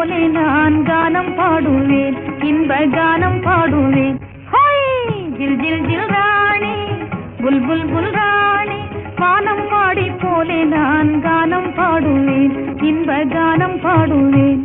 போலே நான் கானம் பாடுவேன் இன்ப கானம் பாடுவேன். ஜில் ஜில் ஜில் ராணி புல் புல் புல் ராணி வானம் பாடி போலே நான் கானம் பாடுவேன் இன்ப கானம் பாடுவேன்.